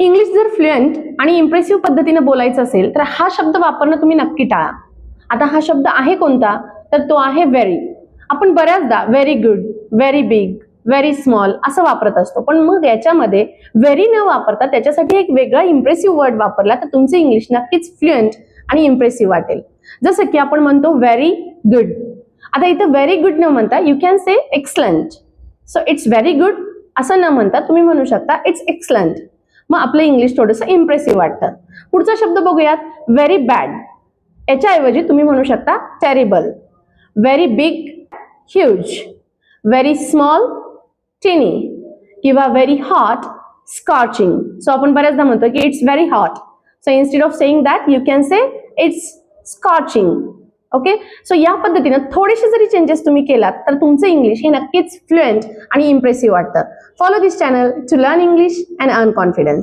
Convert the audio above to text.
English जर fluent आणि impressive पद्धतीने बोलायचं असेल तर हा शब्द वापरणं तुम्ही नक्की टाळा. आता हा शब्द आहे कोणता? तर तो आहे व्हेरी आपण बऱ्याचदा very good very big very small असं वापरत असतो. पण मग याच्यामध्ये व्हेरी न वापरता त्याच्यासाठी एक वेगळा इम्प्रेसिव्ह वर्ड वापरला तर तुमचं इंग्लिश नक्कीच फ्लुएंट आणि इम्प्रेसिव्ह वाटेल. जसं की आपण म्हणतो व्हेरी गुड आता इथं व्हेरी गुड न म्हणता you can say excellent so it's very good असं न म्हणता तुम्ही म्हणू शकता इट्स एक्सलंट मग आपलं इंग्लिश थोडंसं इम्प्रेसिव्ह वाटतं. पुढचा शब्द बघूयात व्हेरी बॅड याच्याऐवजी तुम्ही म्हणू शकता terrible very big huge very small tiny किंवा व्हेरी हॉट स्कॉचिंग सो आपण बऱ्याचदा म्हणतो की it's very hot so instead of saying that you can say it's scorching okay so या पद्धतीनं थोडेसे जरी चेंजेस तुम्ही केलात तर तुमचं इंग्लिश हे नक्कीच फ्लुएंट आणि इम्प्रेसिव्ह वाटतं. Follow this channel to learn English and earn confidence